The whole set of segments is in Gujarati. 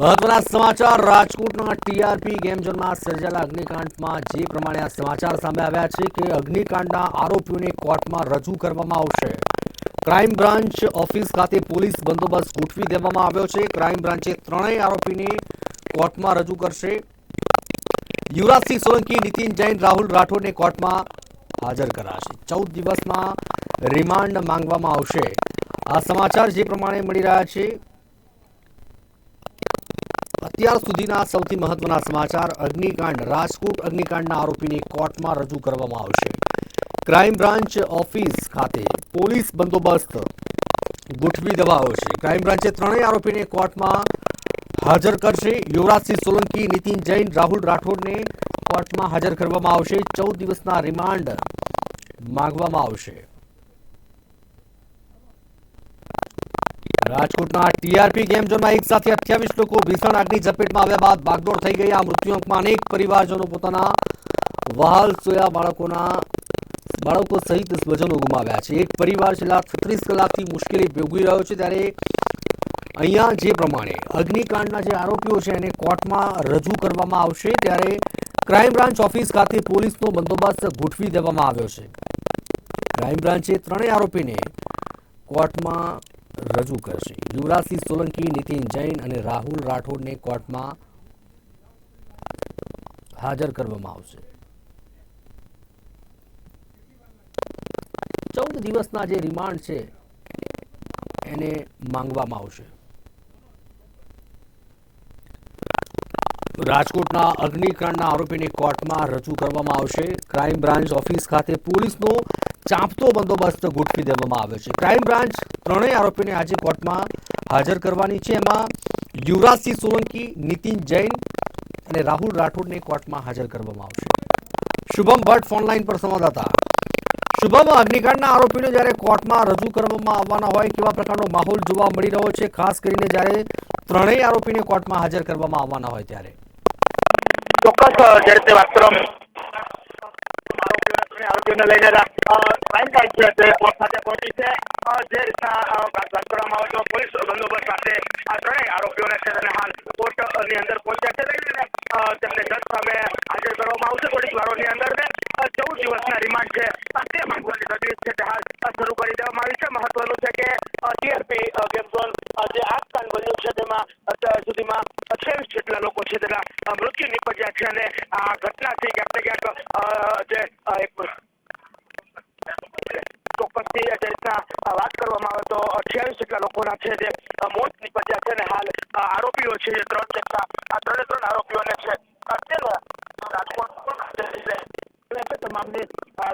મહત્વના સમાચાર, રાજકોટના ટીઆરપી ગેમ ઝોનમાં સર્જાયેલા અગ્નિકાંડમાં જે પ્રમાણે આ સમાચાર સામે આવ્યા છે કે અગ્નિકાંડના આરોપીઓને કોર્ટમાં રજૂ કરવામાં આવશે. ક્રાઇમ બ્રાન્ચ ઓફિસ ખાતે પોલીસ બંદોબસ્ત ગોઠવી દેવામાં આવ્યો છે. ક્રાઇમ બ્રાન્ચે ત્રણેય આરોપીને કોર્ટમાં રજૂ કરશે. યુવરાજસિંહ સોલંકી, નીતિન જૈન, રાહુલ રાઠોડને કોર્ટમાં હાજર કરાશે. ચૌદ દિવસમાં રિમાન્ડ માંગવામાં આવશે. આ સમાચાર જે પ્રમાણે મળી રહ્યા છે અત્યાર સુધીના સૌથી મહત્વના સમાચાર, અગ્નિકાંડ, રાજકોટ અગ્નિકાંડના આરોપીને કોર્ટમાં રજૂ કરવામાં આવશે. ક્રાઇમ બ્રાન્ચ ઓફિસ ખાતે પોલીસ બંદોબસ્ત ગોઠવી દેવાયો છે. ક્રાઇમ બ્રાન્ચે ત્રણેય આરોપીને કોર્ટમાં હાજર કરશે. યુવરાજસિંહ સોલંકી, નીતિન જૈન, રાહુલ રાઠોડને કોર્ટમાં હાજર કરવામાં આવશે. ચૌદ દિવસના રિમાન્ડ માંગવામાં આવશે. રાજકોટના ટીઆરપી ગેમ ઝોનમાં એક સાથે અઠ્યાવીસ લોકો ભીષણ આગની ઝપેટમાં આવ્યા બાદ ભાગદોડ થઈ ગઈ આ મૃત્યુઆંકમાં અનેક પરિવારજનો પોતાના વહાલ સોયા બાળકોના બાળકો સહિત સ્વજનો ગુમાવ્યા છે. એક પરિવાર છેલ્લા છત્રીસ કલાકથી મુશ્કેલી ભોગવી રહ્યો છે ત્યારે અહીંયા જે પ્રમાણે અગ્નિકાંડના જે આરોપીઓ છે એને કોર્ટમાં રજૂ કરવામાં આવશે ત્યારે ક્રાઇમ બ્રાન્ચ ઓફિસ ખાતે પોલીસનો બંદોબસ્ત ગોઠવી દેવામાં આવ્યો છે. ક્રાઇમ બ્રાન્ચે ત્રણેય આરોપીને કોર્ટમાં રજૂ કરશે. યુવરાજસિંહ સોલંકી, નીતિન જૈન અને રાહુલ રાઠોડને કોર્ટમાં હાજર કરવામાં આવશે. ચૌદ દિવસના જે રિમાન્ડ છે, એને માંગવામાં આવશે. રાજકોટના અગ્નિકાંડના આરોપીને કોર્ટમાં રજૂ કરવામાં આવશે. ક્રાઇમ બ્રાન્ચ ઓફિસ ખાતે પોલીસનો ચાંપતો બંદોબસ્ત ગોઠવી દેવામાં આવ્યો છે. ક્રાઇમ બ્રાન્ચ ત્રણેય આરોપીને આજે કોર્ટમાં હાજર કરવાની છે. એમાં યુવરાજસિંહ સોલંકી, નીતિન જૈન અને રાહુલ રાઠોડને કોર્ટમાં હાજર કરવામાં આવશે. શુભમ ભટ્ટ ફોનલાઈન પર સંવાદદાતા. શુભમ, અગ્નિકાંડના આરોપીને જ્યારે કોર્ટમાં રજૂ કરવામાં આવવાના હોય કેવા પ્રકારનો માહોલ જોવા મળી રહ્યો છે, ખાસ કરીને જ્યારે ત્રણેય આરોપીને કોર્ટમાં હાજર કરવામાં આવવાના હોય ત્યારે? ચોક્કસ જે રીતે વાત કરવામાં લઈને છે તે કોર્ટ પહોંચી છે. જે રીતના કરવામાં આવે તો પોલીસ સાથે આ ત્રણેય આરોપીઓને છે તેને હાલ કોર્ટની અંદર પહોંચ્યા છે. લઈને તેમને જજ સામે કરવામાં આવશે. થોડીક વારોની અંદર ને ચૌદ દિવસના રિમાન્ડ છે. તે માંગવાની છે તે હાલ શરૂ કરી દેવામાં આવી છે. મહત્વનું છે કે ટીઆરપી ગેમ ઝોન જે આગ બન્યું છે તેમાં અત્યાર સુધીમાં અઠ્યાવીસ જેટલા લોકો છે તેના મૃત્યુ નીપજ્યા છે અને આ ઘટનાથી ક્યાંક ને ક્યાંક જે ચોક્કસથી જે રીતના વાત કરવામાં આવે તો અઠ્યાવીસ જેટલા લોકોના છે જે મોત નીપજ્યા છે અને હાલ આરોપીઓ છે, જે ત્રણ જેટલા આ ત્રણે ત્રણ આરોપીઓને છે. અત્યારે રાજકોટ તમામની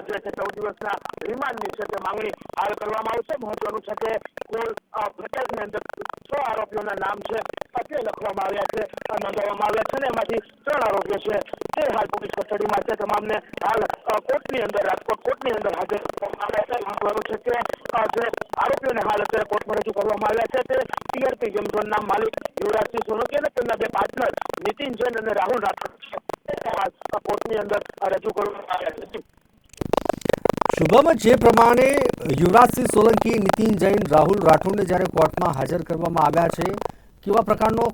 જે છે ચૌદ દિવસના રિમાન્ડની છે તે માંગણી હાલ કરવામાં આવશે. મહત્વનું છે કે કુલ ફરિયાદની અંદર છ આરોપીઓના નામ છે તે લખવામાં આવ્યા છે નોંધવામાં આવ્યા છે ને એમાંથી ત્રણ આરોપીઓ છે તે હાલ પોલીસ કસ્ટડીમાં છે. તમામને હાલ કોર્ટની અંદર, રાજકોટ કોર્ટની અંદર હાજર કરવામાં છે. કે જે આરોપીઓને હાલ અત્યારે કોર્ટમાં રજૂ કરવામાં આવ્યા છે તે ટીઆરપી ગેમ ઝોનના માલિક યુવરાજસિંહ સોલંકી અને તેમના બે પાર્ટનર નીતિન જૈન અને રાહુલ રાઠોડ કોર્ટની અંદર રજૂ કરવામાં આવ્યા છે. શુભમ જે પ્રમાણે યુવરાજસિંહ સોલંકી, નીતિન જૈન, રાહુલ રાઠોડને જ્યારે કોર્ટમાં હાજર કરવામાં આવ્યા છે, કેવા પ્રકારનો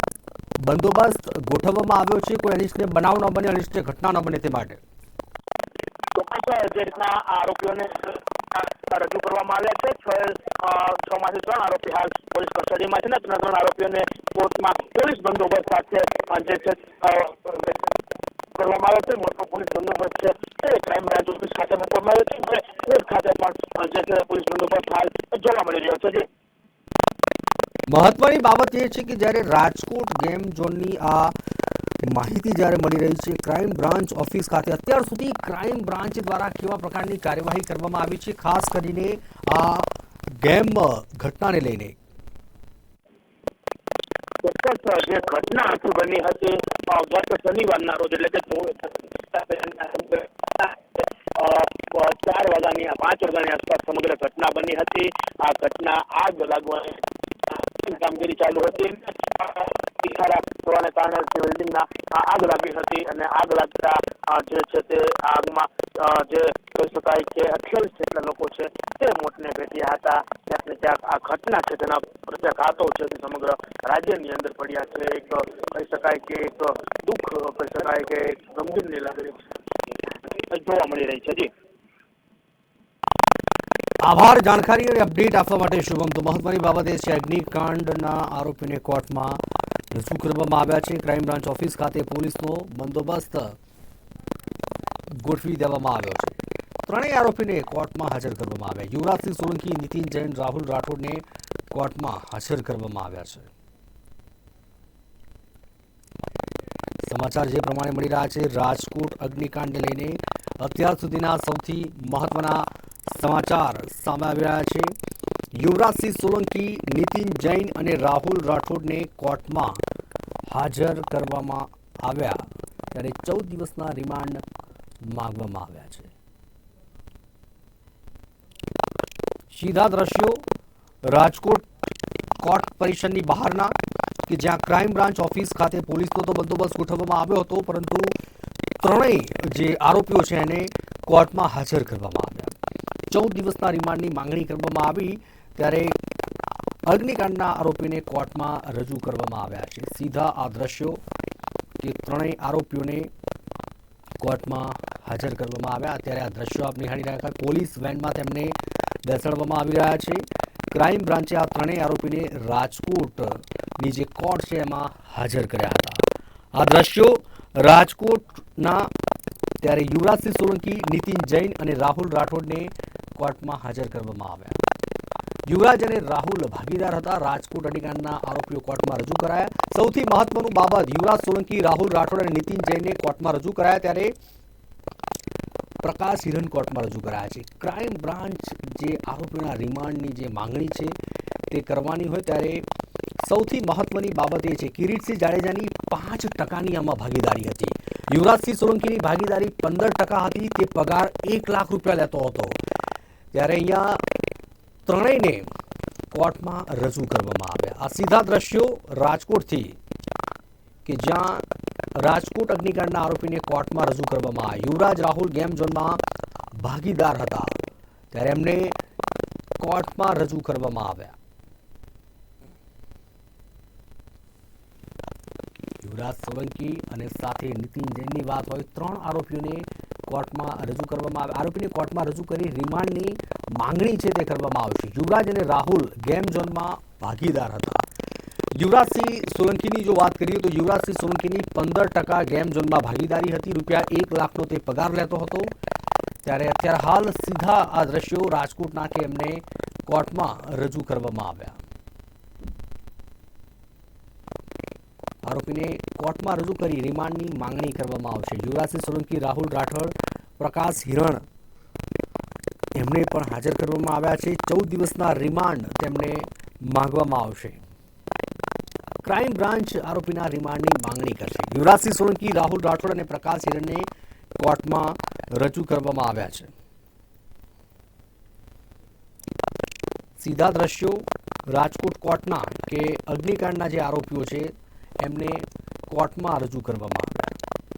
બંદોબસ્ત ગોઠવવામાં આવ્યો છે? કોઈ અનિષ્ટને બનાવ ન બને અનિષ્ટને ઘટના ન બને તે માટે. જે રીતના આરોપીઓને રજૂ કરવામાં આવ્યા છે. છ છ માંથી ત્રણ આરોપી હાલ પોલીસ કસ્ટડીમાં છે ને, ત્રણ ત્રણ આરોપીઓને કોર્ટમાં પોલીસ બંદોબસ્ત સાથે જે છે. કરવામાં આવે છે મોટો બંદોબસ્ત છે. ક્રાઇમ બ્રાન્ચ ઓફિસ ખાતે મૂકવામાં આવ્યો છે અને કોર્ટ ખાતે પણ જે પોલીસ બંદોબસ્ત હાલ જોવા મળી રહ્યો છે. મહત્વની બાબત એ છે કે જ્યારે રાજકોટ ગેમ ઝોનની આ માહિતી જ્યારે મળી રહી છે ક્રાઇમ બ્રાન્ચ ઓફિસ ખાતે અત્યાર સુધી ક્રાઇમ બ્રાન્ચ દ્વારા કેવા પ્રકારની કાર્યવાહી કરવામાં આવી છે? ખાસ કરીને આ ગેમ ઘટનાને લઈને. ચોક્કસ જે ઘટના બની હતી. ગત શનિવારના રોજ એટલે કે ચાર વાગ્યાની પાંચ વાગ્યાની આસપાસ સમગ્ર ઘટના બની હતી. આ ઘટના આગ લાગવાની કામગીરી ચાલુ હતી. તીખારા થવાને કારણે જે બિલ્ડિંગના આગ લાગી હતી અને આગ લાગતા જે છે તે આગમાં જે કહી શકાય કે અઠ્યાવીસ જેટલા લોકો છે તે મોતને ભેટ્યા હતા. ક્યાંક ક્યાંક આ ઘટના છે, તેના પ્રત્યાઘાતો છે તે સમગ્ર રાજ્યની અંદર પડ્યા છે. એક કહી શકાય કે એક દુઃખ કહી શકાય કે એક ગંભીરની લાગણી જોવા મળી રહી છે. જી. આભાર. જાણકારી અને અપડેટ આપવા માટે શુભમ. તો મહત્વની બાબત એ છે, અગ્નિકાંડના આરોપીને કોર્ટમાં રજૂ કરવામાં આવ્યા છે. ક્રાઇમ બ્રાન્ચ ઓફિસ ખાતે પોલીસનો બંદોબસ્ત ગોઠવી દેવામાં આવ્યો છે. ત્રણેય આરોપીને કોર્ટમાં હાજર કરવામાં આવ્યા. યુવરાજસિંહ સોલંકી, નીતિન જૈન, રાહુલ રાઠોડને કોર્ટમાં હાજર કરવામાં આવ્યા છે. સમાચાર જે પ્રમાણે મળી રહ્યા છે, રાજકોટ અગ્નિકાંડને લઈને અત્યાર સુધીના સૌથી મહત્વના સમાચાર સામે આવી રહ્યા છે. યુવરાજસિંહ સોલંકી, નીતિન જૈન અને રાહુલ રાઠોડને કોર્ટમાં હાજર કરવામાં આવ્યા. ત્યારે ચૌદ દિવસના રિમાન્ડ માંગવામાં આવ્યા છે. સીધા દ્રશ્યો રાજકોટ કોર્ટ પરિષદની બહારના કે જ્યાં ક્રાઇમ બ્રાન્ચ ઓફિસ ખાતે પોલીસનો તો બંદોબસ્ત ગોઠવવામાં આવ્યો હતો, પરંતુ ત્રણેય જે આરોપીઓ છે એને કોર્ટમાં હાજર કરવામાં આવ્યા. ચૌદ દિવસના રિમાન્ડની માંગણી કરવામાં આવી. ત્યારે અગ્નિકાંડના આરોપીને કોર્ટમાં રજૂ કરવામાં આવ્યા છે. સીધા આ દ્રશ્યો કે ત્રણેય આરોપીઓને કોર્ટમાં હાજર કરવામાં આવ્યા. અત્યારે આ દ્રશ્યો આપ નિહાળી રહ્યા પોલીસ વેનમાં તેમને બેસાડવામાં આવી રહ્યા છે. ક્રાઇમ બ્રાન્ચે આ ત્રણેય આરોપીને રાજકોટની જે કોર્ટ છે એમાં હાજર કર્યા હતા. આ દ્રશ્યો રાજકોટના ત્યારે યુવરાજસિંહ સોલંકી, નીતિન જૈન અને રાહુલ રાઠોડને કોર્ટમાં હાજર કરવામાં આવ્યા. યુવરાજ અને રાહુલ ભાગીદાર હતા. રાજકોટ અગ્નિકાંડના આરોપીઓ કોર્ટમાં રજૂ કરાયા. સૌથી મહત્વનું બાબત, યુવરાજ સોલંકી, રાહુલ રાઠોડ અને નીતિન જૈને કોર્ટમાં રજૂ કરાયા ત્યારે પ્રકાશ હિરન કોર્ટમાં રજૂ કરાયા છે. ક્રાઇમ બ્રાન્ચ જે આરોપીઓના રિમાન્ડની જે માંગણી છે તે કરવાની હોય ત્યારે સૌથી મહત્વની બાબત એ છે. કિરીટસિંહ જાડેજાની પાંચ ટકાની આમાં ભાગીદારી હતી. યુવરાજસિંહ સોલંકીની ભાગીદારી પંદર ટકા હતી. તે પગાર એક લાખ રૂપિયા લેતો હતો. ત્યારે અહીંયા ત્રણેયને કોર્ટમાં રજૂ કરવામાં આવ્યા. આ સીધા દ્રશ્યો રાજકોટથી કે જ્યાં રાજકોટ અગ્નિકાંડના આરોપીને કોર્ટમાં રજૂ કરવામાં યુવરાજ રાહુલ ગેમ ઝોનમાં ભાગીદાર હતા. ત્યારે એમને કોર્ટમાં રજૂ કરવામાં આવ્યા. યુવરાજ સોલંકી અને સાથે નીતિન જૈનની વાત હોય, ત્રણ આરોપીઓને કોર્ટમાં રજૂ કરવામાં આવે, આરોપીને કોર્ટમાં રજૂ કરી રિમાન્ડની માંગણી છે તે કરવામાં આવશે. યુવરાજ અને રાહુલ ગેમ ઝોનમાં ભાગીદાર હતા. યુવરાજસિંહ સોલંકીની જો વાત કરીએ તો યુવરાજસિંહ સોલંકીની પંદર ટકા ગેમ ઝોનમાં ભાગીદારી હતી, રૂપિયા એક લાખનો તે પગાર લેતો હતો. ત્યારે અત્યારે હાલ સીધા આ દ્રશ્યો રાજકોટના કે એમને કોર્ટમાં રજૂ કરવામાં આવ્યા. આરોપીને કોર્ટમાં રજૂ કરી રિમાન્ડની માંગણી કરવામાં આવશે. યુવરાજસિંહ સોલંકી, રાહુલ રાઠોડ, પ્રકાશ હિરણ એમને પણ હાજર કરવામાં આવ્યા છે. ચૌદ દિવસના રિમાન્ડ તેમને માંગવામાં આવશે. ક્રાઇમ બ્રાન્ચ આરોપીના રિમાન્ડની માંગણી કરશે. યુવરાજસિંહ સોલંકી, રાહુલ રાઠોડ અને પ્રકાશ હિરણને કોર્ટમાં રજૂ કરવામાં આવ્યા છે. સીધા દ્રશ્યો રાજકોટ કોર્ટના કે અગ્નિકાંડના જે આરોપીઓ છે એમને કોર્ટમાં રજૂ કરવામાં આવ્યા.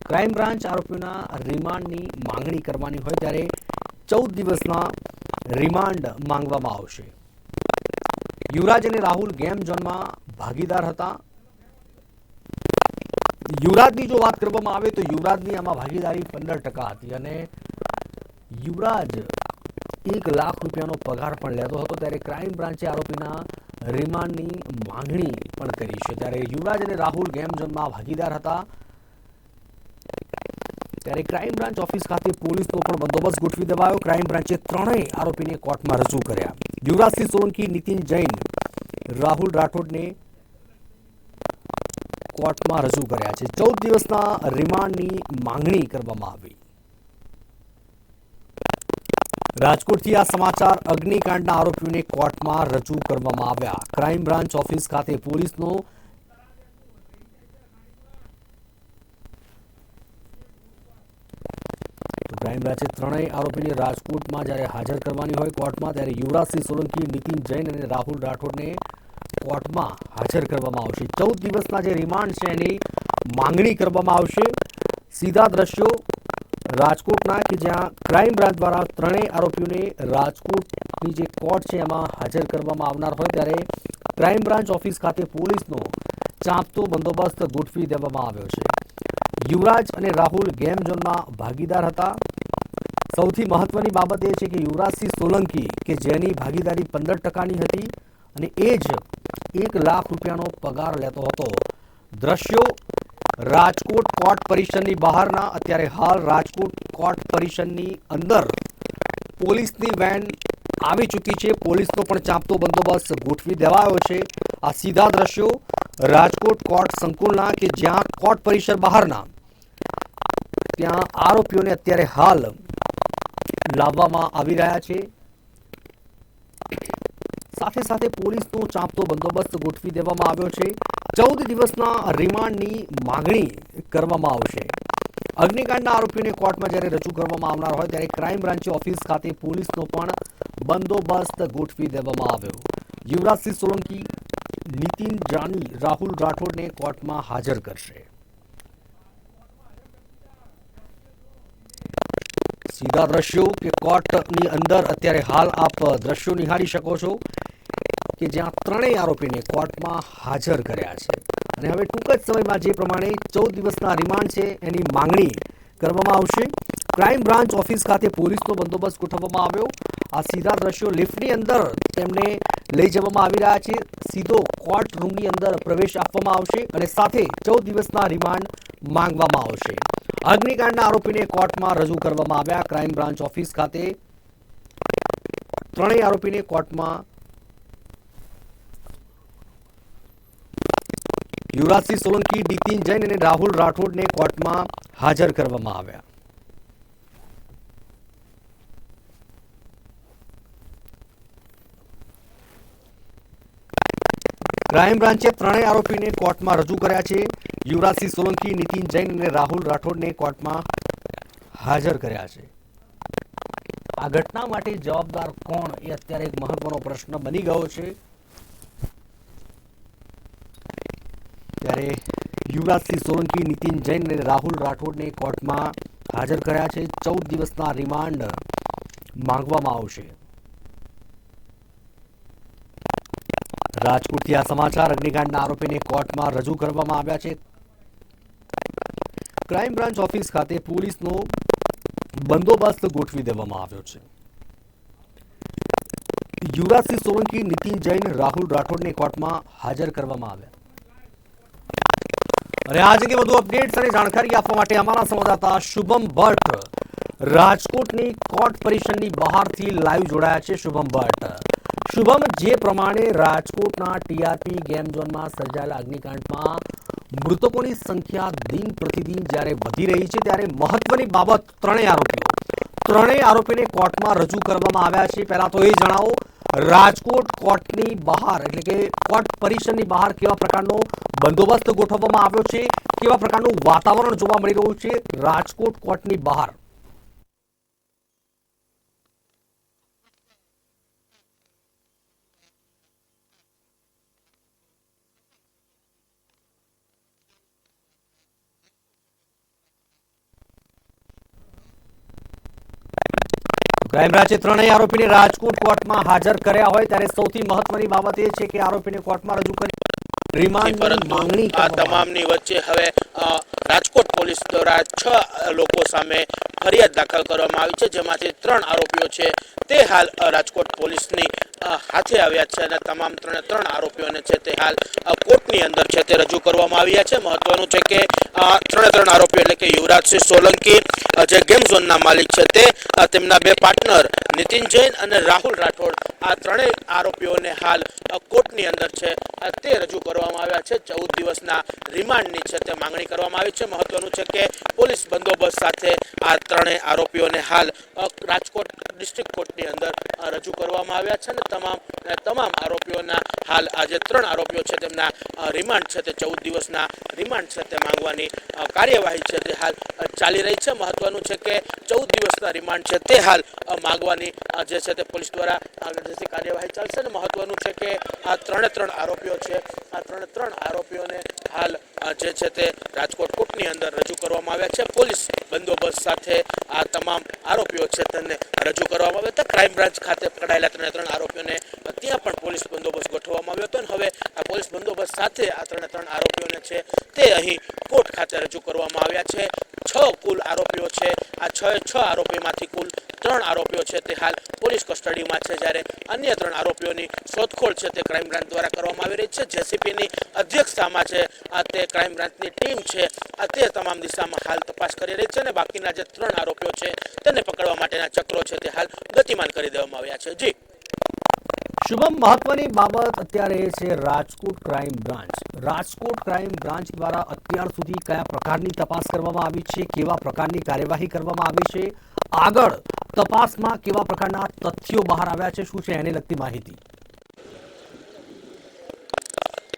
ક્રાઇમ બ્રાન્ચ આરોપીઓના રિમાન્ડની માંગણી કરવાની હોય ત્યારે ચૌદ દિવસના રિમાન્ડ માંગવામાં આવશે. યુવરાજ અને રાહુલ ગેમ ઝોનમાં ભાગીદાર હતા. યુવરાજની જો વાત કરવામાં આવે તો યુવરાજની આમાં ભાગીદારી પંદર ટકા હતી અને યુવરાજ એક લાખ રૂપિયાનો પગાર પણ લેતો હતો ત્યારે ક્રાઇમ બ્રાન્ચે આરોપીના રિમાન્ડની માંગણી પણ કરી છે. ત્યારે યુવરાજ અને રાહુલ ગેમઝોનમાં ભાગીદાર હતા. ત્યારે ક્રાઇમ બ્રાન્ચ ઓફિસ ખાતે પોલીસનો પણ બંદોબસ્ત ગોઠવી દેવાયો. ક્રાઇમ બ્રાન્ચે ત્રણેય આરોપીને કોર્ટમાં રજૂ કર્યા. યુવરાજસિંહ સોલંકી, નીતિન જૈન, રાહુલ રાઠોડને કોર્ટમાં રજૂ કર્યા છે. ચૌદ દિવસના રિમાન્ડની માંગણી કરવામાં આવી. રાજકોટથી આ સમાચાર. અગ્નિકાંડના આરોપીઓને કોર્ટમાં રજૂ કરવામાં આવ્યા. ક્રાઇમ બ્રાન્ચ ઓફિસ ખાતે પોલીસનો ક્રાઇમ બ્રાન્ચે ત્રણેય આરોપીને રાજકોટમાં જ્યારે હાજર કરવાની હોય કોર્ટમાં, ત્યારે યુવરાજસિંહ સોલંકી, નીતિન જૈન અને રાહુલ રાઠોડને કોર્ટમાં હાજર કરવામાં આવશે. ચૌદ દિવસના જે રિમાન્ડ છે એની માંગણી કરવામાં આવશે. સીધા દ્રશ્યો રાજકોટના કે જ્યાં ક્રાઇમ બ્રાન્ચ દ્વારા ત્રણેય આરોપીઓને રાજકોટની જે કોર્ટ છે એમાં હાજર કરવામાં આવનાર હોય ત્યારે ક્રાઇમ બ્રાન્ચ ઓફિસ ખાતે પોલીસનો ચાંપતો બંદોબસ્ત ગોઠવી દેવામાં આવ્યો છે. યુવરાજ અને રાહુલ ગેમ ઝોનમાં ભાગીદાર હતા. સૌથી મહત્વની બાબત એ છે કે યુવરાજસિંહ સોલંકી કે જેની ભાગીદારી પંદર ટકાની હતી અને એ જ એક લાખ રૂપિયાનો પગાર લેતો હતો. દ્રશ્યો રાજકોટ કોર્ટ પરિષદની બહારના, અત્યારે હાલ રાજકોટ કોર્ટ પરિષદની અંદર પોલીસની વેન આવી ચૂકી છે. પોલીસનો પણ ચાંપતો બંદોબસ્ત ગોઠવી દેવાયો છે. આ સીધા દ્રશ્યો રાજકોટ કોર્ટ સંકુલના કે જ્યાં કોર્ટ પરિસર બહારના, ત્યાં આરોપીઓને અત્યારે હાલ લાવવામાં આવી રહ્યા છે. સાથે સાથે પોલીસનો ચાંપતો બંદોબસ્ત ગોઠવી દેવામાં આવ્યો છે. ચૌદ દિવસના રિમાન્ડની માગણી કરવામાં આવશે. અગ્નિકાંડના આરોપીને કોર્ટમાં જ્યારે રજૂ કરવામાં આવનાર હોય ત્યારે ક્રાઇમ બ્રાન્ચ ઓફિસ ખાતે પોલીસનો પણ બંદોબસ્ત ગોઠવી દેવામાં આવ્યો. યુવરાજસિંહ સોલંકી, નીતિન જાની, રાહુલ રાઠોડને કોર્ટમાં હાજર કરશે. સીધા દ્રશ્યો કે કોર્ટની અંદર અત્યારે હાલ આપ દ્રશ્યો નિહાળી શકો છો. કે જ્યાં ત્રણેય આરોપીને કોર્ટમાં હાજર કર્યા છે. અને હવે ટૂંક જ સમયમાં જે પ્રમાણે ચૌદ દિવસના રિમાન્ડ છે, એની માંગણી કરવામાં આવશે. ક્રાઇમ બ્રાન્ચ ઓફિસ ખાતે પોલીસનો બંદોબસ્ત ગોઠવવામાં આવ્યો. આ સીધા દ્રશ્યો લિફ્ટની અંદર તેમને લઈ જવામાં આવી રહ્યા છે. સીધો કોર્ટ રૂમની અંદર પ્રવેશ આપવામાં આવશે અને સાથે ચૌદ દિવસના રિમાન્ડ માંગવામાં આવશે. અગ્નિકાંડના આરોપીને કોર્ટમાં રજૂ કરવામાં આવ્યા. ક્રાઇમ બ્રાન્ચ ઓફિસ ખાતે ત્રણેય આરોપીને કોર્ટમાં યુવરાજસિંહ સોલંકી, નીતિન જૈન અને રાહુલ રાઠોડને કોર્ટમાં હાજર કરવામાં આવ્યા. ક્રાઇમ બ્રાન્ચે ત્રણેય આરોપીને કોર્ટમાં રજૂ કર્યા છે. યુવરાજસિંહ સોલંકી, નીતિન જૈન અને રાહુલ રાઠોડને કોર્ટમાં હાજર કર્યા છે. આ ઘટના માટે જવાબદાર કોણ એ અત્યારે એક મહત્વનો પ્રશ્ન બની ગયો છે. ત્યારે યુવરાજસિંહ સોલંકી, નીતિન જૈન અને રાહુલ રાઠોડને કોર્ટમાં હાજર કર્યા છે. ચૌદ દિવસના રિમાન્ડ માંગવામાં આવશે. રાજકોટથી આ સમાચાર. અગ્નિકાંડના આરોપીને કોર્ટમાં રજૂ કરવામાં આવ્યા છે. ક્રાઇમ બ્રાન્ચ ઓફિસ ખાતે પોલીસનો બંદોબસ્ત ગોઠવી દેવામાં આવ્યો છે. યુવરાજસિંહ સોલંકી, નીતિન જૈન, રાહુલ રાઠોડને કોર્ટમાં હાજર કરવામાં આવ્યા. અને આજની વધુ અપડેટ્સ અને જાણકારી આપવા માટે અમારા સંવાદદાતા શુભમ ભટ્ટ રાજકોટની કોર્ટ પરિષદની બહારથી લાઈવ જોડાયા છે, શુભમ ભટ્ટ. શુભમ, જે પ્રમાણે રાજકોટના ટીઆરપી ગેમ ઝોનમાં સર્જાયેલા અગ્નિકાંડમાં મૃતકોની સંખ્યા દિન પ્રતિદિન જ્યારે વધી રહી છે, ત્યારે મહત્વની બાબત ત્રણેય આરોપીઓ. ત્રણેય આરોપીને કોર્ટમાં રજૂ કરવામાં આવ્યા છે. પહેલા તો એ જણાવો રાજકોટ કોર્ટની બહાર, એટલે કે કોર્ટ પરિસરની બહાર કેવા પ્રકારનો બંદોબસ્ત ગોઠવવામાં આવ્યો છે, કેવા પ્રકારનું વાતાવરણ જોવા મળી રહ્યું છે રાજકોટ કોર્ટની બહાર? ક્રાઇમ બ્રાન્ચે ત્રણેય આરોપીને રાજકોટ કોર્ટમાં હાજર કર્યા હોય ત્યારે સૌથી મહત્વની બાબત એ છે કે આરોપીને કોર્ટમાં રજૂ કરી રિમાન્ડની માંગણી આ તમામની વચ્ચે હવે રાજકોટ પોલીસ દ્વારા છ લોકો સામે ફરિયાદ દાખલ કરવામાં આવી છે, જેમાંથી ત્રણ આરોપીઓ છે. તે હાલ રાજકોટ પોલીસની હાથે આવ્યા છે અને તમામ ત્રણે ત્રણ આરોપીઓને છે તે હાલ કોર્ટની અંદર છે તે રજૂ કરવામાં આવ્યા છે. મહત્વનું છે કે ત્રણે ત્રણ આરોપીઓ એટલે કે યુવરાજસિંહ સોલંકી જે ગેમ ઝોનના માલિક છે તે તેમના બે પાર્ટનર, નીતિન જૈન અને રાહુલ રાઠોડ, આ ત્રણેય આરોપીઓને હાલ કોર્ટની અંદર છે તે રજૂ કરવામાં આવ્યા છે. ચૌદ દિવસના રિમાન્ડની છે તે માંગણી કરવામાં આવી છે. મહત્વનું છે કે પોલીસ બંદોબસ્ત સાથે આ ત્રણેય આરોપીઓને હાલ રાજકોટ ડિસ્ટ્રિક્ટ કોર્ટની અંદર રજૂ કરવામાં આવ્યા છે અને તમામ તમામ આરોપીઓના હાલ આજે ત્રણ આરોપીઓ છે તેમના રિમાન્ડ છે તે ચૌદ દિવસના રિમાન્ડ છે તે માંગવાની કાર્યવાહી છે તે હાલ ચાલી રહી છે. મહત્વનું છે કે ચૌદ દિવસના રિમાન્ડ છે તે હાલ માંગવાની જે છે તે પોલીસ દ્વારા કાર્યવાહી ચાલશે અને મહત્વનું છે કે આ ત્રણે ત્રણ આરોપીઓ છે, આ ત્રણે ત્રણ આરોપીઓને હાલ જે છે તે રાજકોટ કોર્ટની અંદર રજૂ કરવામાં આવ્યા છે. પોલીસ બંદોબસ્ત સાથે આ તમામ આરોપીઓ છે તેને રજૂ કરવામાં આવ્યા હતા. ક્રાઇમ બ્રાન્ચ ખાતે પકડાયેલા ત્રણે ત્રણ આરોપીઓને ત્યાં પણ પોલીસ બંદોબસ્ત ગોઠવવામાં આવ્યો હતો અને હવે આ પોલીસ બંદોબસ્ત સાથે આ ત્રણે ત્રણ આરોપીઓને છે તે અહીં કોર્ટ ખાતે રજૂ કરવામાં આવ્યા છે. છ કુલ આરોપીઓ છે આ છ છ આરોપીમાંથી કુલ ત્રણ આરોપીઓ છે તે હાલ પોલીસ કસ્ટડીમાં છે જ્યારે અન્ય ત્રણ આરોપીઓની શોધખોળ છે તે ક્રાઇમ બ્રાન્ચ દ્વારા કરવામાં આવી રહી છે. જેસીપીની અધ્યક્ષતામાં છે, આ તે ક્રાઇમ બ્રાન્ચની ટીમ છે, આ તે તમામ દિશામાં હાલ તપાસ કરી રહી છે અને બાકીના જે ત્રણ આરોપીઓ છે તેને પકડવા માટેના ચક્રો છે તે હાલ ગતિમાન કરી દેવામાં આવ્યા છે. જી. શુભમ મહત્વની બાબત અત્યારે છે Rajkot crime branch. Rajkot crime branch દ્વારા અત્યાર સુધી કયા પ્રકારની તપાસ કરવામાં આવી છે, કેવા પ્રકારની કાર્યવાહી કરવામાં આવી છે, આગળ તપાસમાં કેવા પ્રકારના તથ્યો બહાર આવ્યા છે, શું છે એને લગતી માહિતી.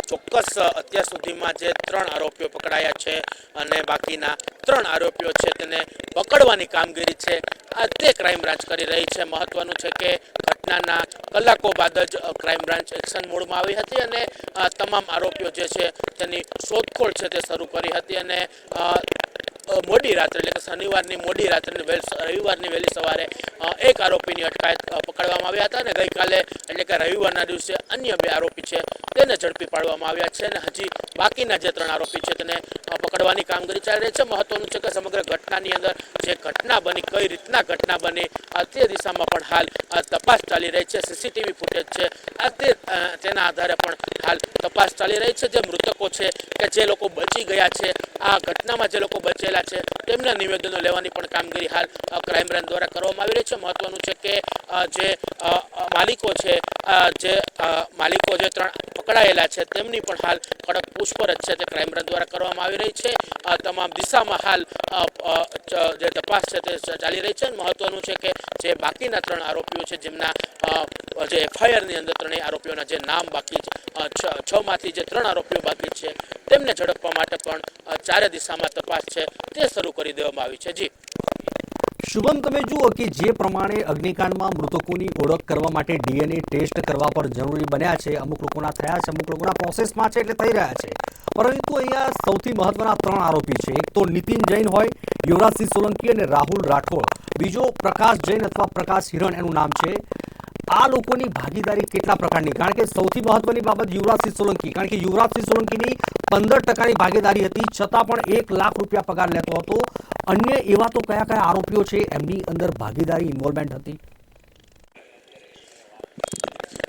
ચોક્કસ, અત્યાર સુધીમાં જે ત્રણ આરોપીઓ પકડાયા છે અને બાકીના ત્રણ આરોપીઓ છે તેને પકડવાની કામગીરી છે. આ તે ક્રાઇમ બ્રાન્ચ કરી રહી છે. મહત્વનું છે કે ઘટનાના કલાકો બાદ જ ક્રાઇમ બ્રાન્ચ એક્શન મોડમાં આવી હતી અને તમામ આરોપીઓ જે છે તેની શોધખોળ છે તે શરૂ કરી હતી અને મોડી રાત્રે, એટલે કે શનિવારની મોડી રાત્રે રવિવારની વહેલી સવારે એક આરોપીની અટકાયત પકડવામાં આવ્યા હતા અને ગઈકાલે, એટલે કે રવિવારના દિવસે અન્ય બે આરોપી છે, તેને ઝડપી પાડવામાં આવ્યા છે અને હજી બાકીના જે ત્રણ આરોપી છે તેને પકડવાની કામગીરી ચાલી રહી છે. મહત્વનું છે કે સમગ્ર ઘટનાની અંદર જે ઘટના બની, કઈ રીતના ઘટના બની તે દિશામાં પણ હાલ તપાસ ચાલી રહી છે. સીસીટીવી ફૂટેજ છે. તે તેના આધારે પણ હાલ તપાસ ચાલી રહી છે. જે મૃતકો છે કે જે લોકો બચી ગયા છે, આ ઘટનામાં જે લોકો બચેલા છે. તેમના નિવેદનો લેવાની પણ કામગીરી હાલ ક્રાઇમ બ્રાન્ચ દ્વારા કરવામાં આવી રહી છે. મહત્વનું છે કે જે માલિકો છે જે માલિકો જે ત્રણ પકડાયેલા છે, તેમની પણ હાલ કડક પૂછપરછ છે તે ક્રાઇમ બ્રાન્ચ દ્વારા કરવામાં આવી રહી છે. આ તમામ દિશામાં હાલ જે તપાસ છે તે ચાલી રહી છે. મહત્વનું છે કે, જે બાકીના ત્રણ આરોપીઓ છે, જેમના જે એફઆઈઆરની અંદર ત્રણેય આરોપીઓના જે નામ બાકી છે છ માંથી જે ત્રણ આરોપીઓ બાકી છે, તેમને ઝડપવા માટે પણ ચારે દિશામાં તપાસ છે, તે શરૂ કરી દેવામાં આવી છે. જી. શુભમ, તમે જુઓ કે જે પ્રમાણે અગ્નિકાંડમાં મૃતકોની ઓળખ કરવા માટે ડીએનએ ટેસ્ટ કરવા પર જરૂરી બન્યા છે, અમુક લોકોના થયા છે, અમુક લોકોના પ્રોસેસમાં છે એટલે થઈ રહ્યા છે. પરંતુ અહીંયા સૌથી મહત્વના ત્રણ આરોપી છે. એક તો નીતિન જૈન હોય, યુવરાજસિંહ સોલંકી અને રાહુલ રાઠોડ. બીજો પ્રકાશ જૈન અથવા પ્રકાશ હિરણ એનું નામ છે. આ લોકોની ભાગીદારી કેટલા પ્રકારની? કારણ કે સૌથી મહત્વની બાબત યુવરાજસિંહ સોલંકી. કારણ કે યુવરાજસિંહ સોલંકીની પંદર ટકાની ભાગીદારી હતી, છતાં પણ એક લાખ રૂપિયા પગાર લેતો હતો. અન્ય એવા તો કયા કયા આરોપીઓ છે? એમની અંદર ભાગીદારી ઇન્વોલ્વમેન્ટ હતી.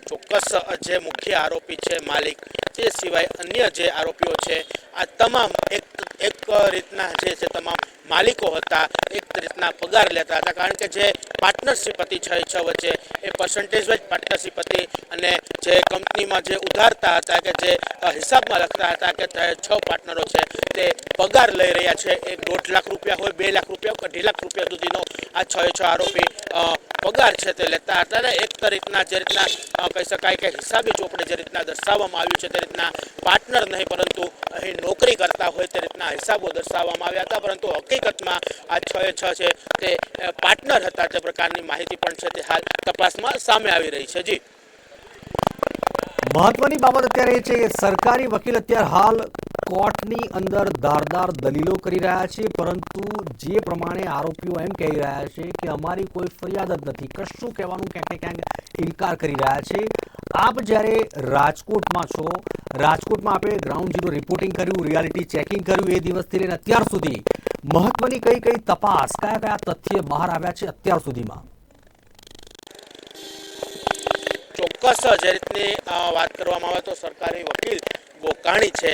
ચોક્કસ જે મુખ્ય આરોપી છે, માલિક તે સિવાય અન્ય જે આરોપીઓ છે, આ તમામ એક એક રીતના જે છે તમામ માલિકો હતા, એક રીતના પગાર લેતા હતા. કારણ કે જે પાર્ટનરશિપ હતી છ છ વચ્ચે, એ પર્સન્ટેજ વાઇઝ પાર્ટનરશિપ હતી અને જે કંપનીમાં જે ઉધારતા હતા કે જે હિસાબમાં લખતા હતા કે છ પાર્ટનરો છે, તે પગાર લઈ રહ્યા છે. એક દોઢ લાખ રૂપિયા હોય, બે લાખ રૂપિયા હોય અઢી લાખ રૂપિયા સુધીનો આ છ છ આરોપી પગાર છે તે લેતા હતા. અને એક રીતના જે રીતના કહી શકાય કે હિસાબી ચોપડે જે રીતના દર્શાવવામાં આવ્યું છે, તે રીતના પાર્ટનર નહીં, પરંતુ અહીં નોકરી કરતા હોય તે રીતના હિસાબો દર્શાવવામાં આવ્યા હતા. પરંતુ હકીકતમાં આ છ છ છે તે પાર્ટનર હતા તે પ્રકારની માહિતી પણ છે તે હાલ તપાસમાં સામે આવી રહી છે. જી. મહત્વની બાબત અત્યારે એ છે કે સરકારી વકીલ અત્યારે હાલ કોર્ટની અંદર ધારદાર દલીલો કરી રહ્યા છે, પરંતુ જે પ્રમાણે આરોપીઓ એમ કહી રહ્યા છે કે અમારી કોઈ ફરિયાદ જ નથી. કશું કહેવાનું ક્યાંક ને ક્યાંક ઇનકાર કરી રહ્યા છે. આપ જ્યારે રાજકોટમાં છો, રાજકોટમાં આપણે ગ્રાઉન્ડ ઝીરો રિપોર્ટિંગ કર્યું રિયાલિટી ચેકિંગ કર્યું એ દિવસથી લઈને અત્યાર સુધી, મહત્વની કઈ કઈ તપાસ, કયા કયા તથ્ય બહાર આવ્યા છે અત્યાર સુધીમાં? ચોક્કસ, જે રીતની વાત કરવામાં આવે તો સરકારી વકીલ બોકાણી છે.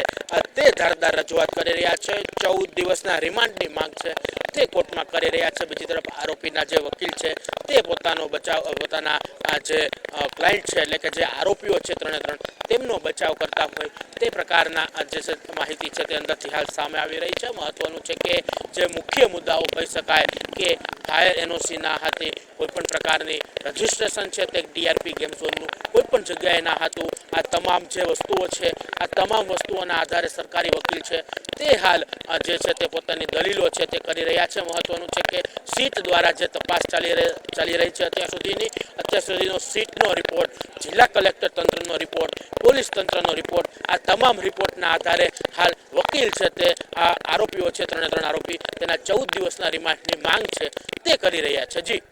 તે ધારદાર રજૂઆત કરી રહ્યા છે. ચૌદ દિવસના રિમાન્ડની માંગ છે. તે કોર્ટમાં કરી રહ્યા છે. બીજી તરફ આરોપીના જે વકીલ છે તે તે પોતાનો બચાવ પોતાના જે ક્લાયન્ટ છે, એટલે કે જે આરોપીઓ છે ત્રણે ત્રણ, તેમનો બચાવ કરતા હોય તે પ્રકારના જે માહિતી છે તે અંદરથી હાલ સામે આવી રહી છે. મહત્વનું છે કે જે મુખ્ય મુદ્દાઓ કહી શકાય કે ફાયર એનઓસીના હાથે કોઈ પણ પ્રકારની રજિસ્ટ્રેશન છે, તે ડીઆરપી ગેમ ઝોનનું કોઈ પણ જગ્યાએ ના હતું. આ તમામ જે વસ્તુઓ છે, આ તમામ વસ્તુઓના આધારે સરકારી વકીલ છે, તે હાલ જે છે તે પોતાની દલીલો છે તે કરી રહ્યા છે. મહત્વનું છે કે સીટ દ્વારા જે તપાસ ચાલી રહી ચાલી રહી છે અત્યાર સુધીની. અત્યાર સુધીનો સીટનો રિપોર્ટ જિલ્લા કલેક્ટર તંત્રનો રિપોર્ટ પોલીસ તંત્રનો રિપોર્ટ આ તમામ રિપોર્ટના આધારે હાલ વકીલ છે તે, આ આરોપીઓ છે, ત્રણે ત્રણ આરોપી, તેના ચૌદ દિવસના રિમાન્ડની માંગ છે, તે કરી રહ્યા છે. જી.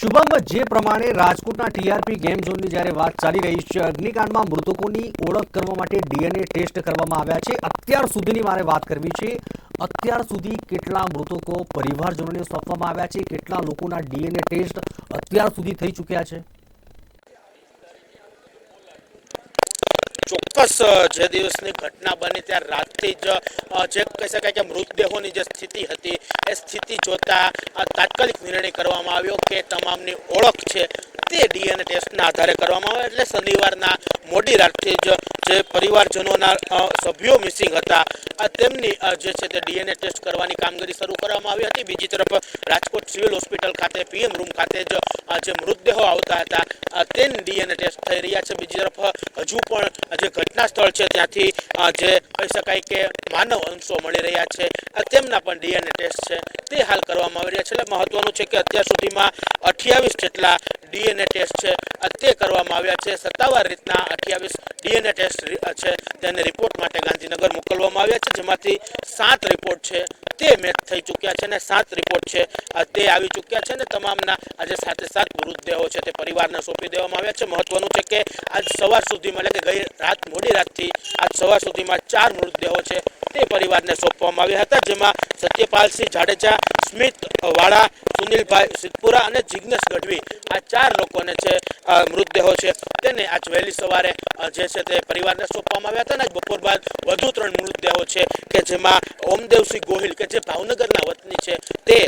શુભમ, જે પ્રમાણે રાજકોટના ટીઆરપી ગેમ ઝોનની જ્યારે વાત ચાલી રહી છે, અગ્નિકાંડમાં મૃતકોની ઓળખ કરવા માટે ડીએનએ ટેસ્ટ કરવામાં આવ્યા છે. અત્યાર સુધીની મારે વાત કરવી છે અત્યાર સુધી કેટલા મૃતકો પરિવારજનોને સોંપવામાં આવ્યા છે? કેટલા લોકોના ડીએનએ ટેસ્ટ અત્યાર સુધી થઈ ચૂક્યા છે? ચોક્કસ, જે દિવસની ઘટના બની ત્યારે રાતથી જ જે કહી શકાય કે મૃતદેહોની જે સ્થિતિ હતી, એ સ્થિતિ જોતા તાત્કાલિક નિર્ણય કરવામાં આવ્યો કે તમામની ઓળખ છે તે ડીએનએ ટેસ્ટના આધારે કરવામાં આવે. એટલે શનિવારના મોડી રાતથી જ જે પરિવારજનોના સભ્યો મિસિંગ હતા તેમની જે છે તે ડીએનએ ટેસ્ટ કરવાની કામગીરી શરૂ કરવામાં આવી હતી. બીજી તરફ, રાજકોટ સિવિલ હોસ્પિટલ ખાતે, પીએમ રૂમ ખાતે જ જે મૃતદેહો આવતા હતા તેની ડીએનએ ટેસ્ટ થઈ રહ્યા છે. બીજી તરફ, હજુ પણ જે ઘટના સ્થળ છે ત્યાંથી જે કહી શકાય કે માનવ અંશો મળી રહ્યા છે તેમના પણ ડીએનએ ટેસ્ટ છે તે હાલ કરવામાં આવી રહ્યા છે. એટલે મહત્વનું છે કે અત્યાર સુધીમાં અઠ્યાવીસ જેટલા ડીએનએ ટેસ્ટ છે તે કરવામાં આવ્યા છે. સત્તાવાર રીતના અઠ્યાવીસ ડીએનએ ટેસ્ટ છે. તેને રિપોર્ટ માટે ગાંધીનગર મોકલવામાં આવ્યા છે, જેમાંથી સાત રિપોર્ટ છે. તે મેચ થઈ ચૂક્યા છે અને સાત રિપોર્ટ છે. તે આવી ચૂક્યા છે અને તમામના આજે સાથે સાત મૃતદેહો છે તે પરિવારને સોંપી દેવામાં આવ્યા છે. મહત્વનું છે કે આજ સવાર સુધીમાં એટલે કે ગઈ રાત મોડી રાતથી આજ સવાર સુધીમાં ચાર મૃતદેહો છે તે પરિવારને સોંપવામાં આવ્યા હતા, જેમાં સત્યપાલસિંહ જાડેજા, સ્મિત વાળા, સુનિલભાઈ સિદ્ધપુરા અને જિગ્નેશ ગઢવી આ ચાર લોકોને જે મૃતદેહો છે. તેને આજ વહેલી સવારે જે છે તે પરિવારને સોંપવામાં આવ્યા હતા અને બપોર બાદ વધુ ત્રણ મૃતદેહો છે કે જેમાં ઓમદેવસિંહ ગોહિલ કે જે ભાવનગરના વતની છે તે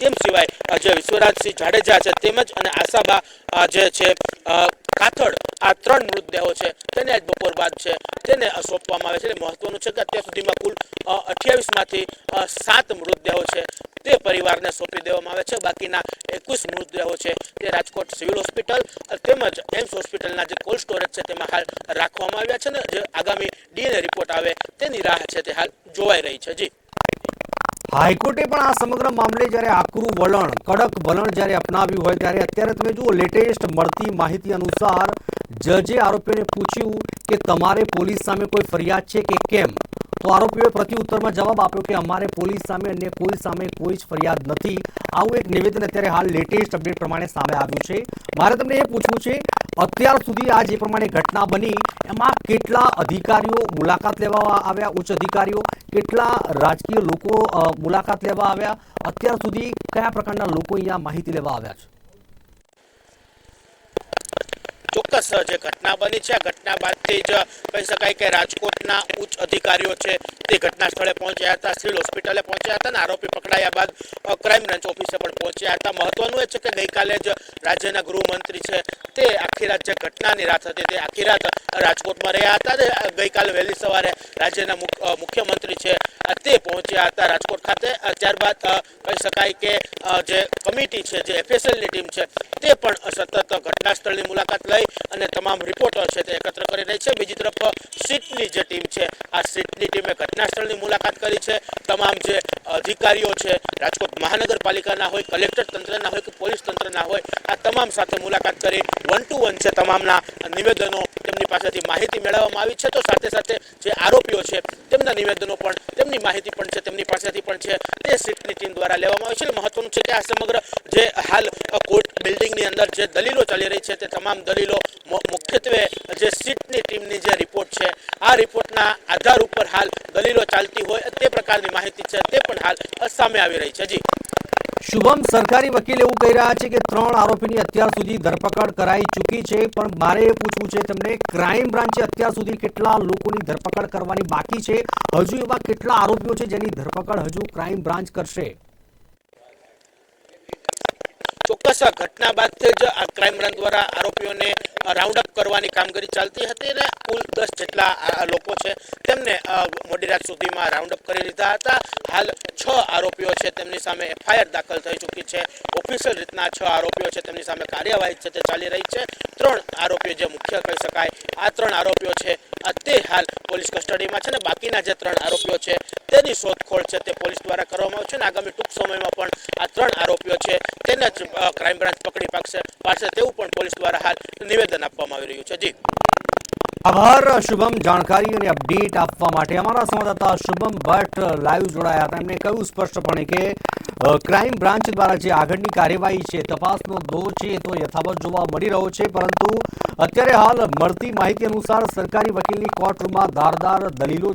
તેમ સિવાય જે વિશ્વરાજસિંહ જાડેજા છે તેમજ અને આશાબા જે છે કાથડ આ ત્રણ મૃતદેહો છે. તેને આજ બપોર બાદ છે. તેને સોંપવામાં આવે છે. એટલે મહત્વનું છે કે અત્યાર સુધીમાં કુલ અઠ્યાવીસમાંથી સાત મૃતદેહો છે. તે પરિવારને સોંપી દેવામાં આવે છે. બાકીના એકવીસ મૃતદેહો છે તે રાજકોટ સિવિલ હોસ્પિટલ તેમજ એમ્સ હોસ્પિટલના જે કોલ્ડ સ્ટોરેજ છે તેમાં હાલ રાખવામાં આવ્યા છે ને જે આગામી ડીએનએ રિપોર્ટ આવે તેની રાહ છે તે હાલ જોવાઈ રહી છે. જી. હાઈકોર્ટે પણ આ સમગ્ર મામલે જ્યારે આકરું વલણ, કડક વલણ જ્યારે અપનાવ્યું હોય ત્યારે અત્યારે તમે જુઓ, લેટેસ્ટ મળતી માહિતી અનુસાર જજે આરોપીઓને પૂછ્યું કે તમારે પોલીસ સામે કોઈ ફરિયાદ છે કે કેમ? તો આરોપીઓએ પ્રત્યુત્તરમાં જવાબ આપ્યો કે અમારે પોલીસ સામે અન્ય કોઈ સામે કોઈ જ ફરિયાદ નથી. આવું એક નિવેદન અત્યારે હાલ લેટેસ્ટ અપડેટ પ્રમાણે સામે આવ્યું છે. મારે તમને એ પૂછવું છે, અત્યાર સુધી આ જે પ્રમાણે ઘટના બની, એમાં કેટલા અધિકારીઓ મુલાકાત લેવા આવ્યા? ઉચ્ચ અધિકારીઓ, કેટલા રાજકીય લોકો મુલાકાત લેવા આવ્યા? અત્યાર સુધી કયા પ્રકારના લોકો અહીંયા માહિતી લેવા આવ્યા છે? ચોક્કસ જે ઘટના બની છે ઘટના બાદથી જ કહી શકાય કે રાજકોટના ઉચ્ચ અધિકારીઓ છે તે ઘટના સ્થળે પહોંચ્યા હતા, સિવિલ હોસ્પિટલે પહોંચ્યા હતા અને આરોપી પકડાયા બાદ ક્રાઇમ બ્રાન્ચ ઓફિસે પણ પહોંચ્યા હતા. મહત્વનું એ છે કે ગઈકાલે જ રાજ્યના ગૃહમંત્રી છે તે આખી રાત જે ઘટનાની રાત હતી તે આખી રાત રાજકોટમાં રહ્યા હતા અને ગઈકાલે વહેલી સવારે રાજ્યના મુખ્યમંત્રી છે તે પહોંચ્યા હતા રાજકોટ ખાતે. ત્યારબાદ કહી શકાય કે જે કમિટી છે, જે એફએસએલની ટીમ છે તે પણ સતત ઘટના સ્થળની મુલાકાત લઈ અને તમામ રિપોર્ટર છે તે એકત્ર કરી રહી છે. બીજી તરફ સીટની જે ટીમ છે, આ સીટની ટીમે ઘટનાસ્થળની મુલાકાત કરી છે. તમામ જે અધિકારીઓ છે, રાજકોટ મહાનગરપાલિકાના હોય, કલેક્ટર તંત્રના હોય કે પોલીસ તંત્રના હોય, આ તમામ સાથે મુલાકાત કરી. વન ટુ વન છે તમામના નિવેદનો પાસેથી માહિતી મેળવવામાં આવી છે. તો સાથે સાથે જે આરોપીઓ છે, તેમના નિવેદનો પણ, તેમની માહિતી પણ છે, તેમની પાસેથી પણ છે. તે સીટની ટીમ દ્વારા લેવામાં આવી છે. મહત્વનું છે કે આ સમગ્ર જે હાલ કોર્ટ બિલ્ડિંગની અંદર જે દલીલો ચાલી રહી છે તે તમામ દલીલો મુખ્યત્વે જે સીટની ટીમની જે રિપોર્ટ છે, આ રિપોર્ટના આધાર ઉપર હાલ દલીલો ચાલતી હોય તે પ્રકારની માહિતી છે તે પણ હાલ સામે આવી રહી છે. જી. શુભમ સરકારી વકીલ એવું કહી રહ્યા છે કે ત્રણ આરોપીની અત્યાર સુધી ધરપકડ કરાઈ ચૂકી છે, પણ મારે એ પૂછવું છે, તમને ક્રાઇમ બ્રાન્ચે અત્યાર સુધી કેટલા લોકોની ધરપકડ કરવાની બાકી છે? હજુ એવા કેટલા આરોપીઓ છે જેની ધરપકડ હજુ ક્રાઇમ બ્રાન્ચ કરશે? ચોક્કસ આ ઘટના બાદ જ આ ક્રાઇમ બ્રાન્ચ દ્વારા આરોપીઓને રાઉન્ડ અપ કરવાની કામગીરી ચાલતી હતી અને કુલ દસ જેટલા લોકો છે તેમને મોડી રાત સુધીમાં રાઉન્ડ અપ કરી લીધા હતા. હાલ છ આરોપીઓ છે તેમની સામે એફઆઈઆર દાખલ થઈ ચૂકી છે. ઓફિશિયલ રીતના છ આરોપીઓ છે તેમની સામે કાર્યવાહી છે તે ચાલી રહી છે. ત્રણ આરોપીઓ જે મુખ્ય કહી શકાય. આ ત્રણ આરોપીઓ છે તે હાલ પોલીસ કસ્ટડીમાં છે ને બાકીના જે ત્રણ આરોપીઓ છે તેની શોધખોળ છે તે પોલીસ દ્વારા કરવામાં આવશે અને આગામી ટૂંક સમયમાં પણ આ ત્રણ આરોપીઓ છે તેને જ ક્રાઇમ બ્રાન્ચ પકડી પાકશે પાડશે તેવું પણ પોલીસ દ્વારા હાલ નિવેદન આપવામાં આવી રહ્યું છે. જી. આભાર, શુભમ જાણકારી અને અપડેટ આપવા માટે અમારા સંવાદદાતા શુભમ ભટ્ટ લાઈવ જોડાયા હતા. એમણે કહ્યું સ્પષ્ટપણે કે ક્રાઇમ બ્રાન્ચ દ્વારા જે આગળની કાર્યવાહી છે, તપાસનો દોર છે, તો યથાવત જોવા મળી રહ્યો છે, પરંતુ અત્યારે હાલ મળતી માહિતી અનુસાર સરકારી વકીલની કોર્ટરૂમમાં ધારદાર દલીલો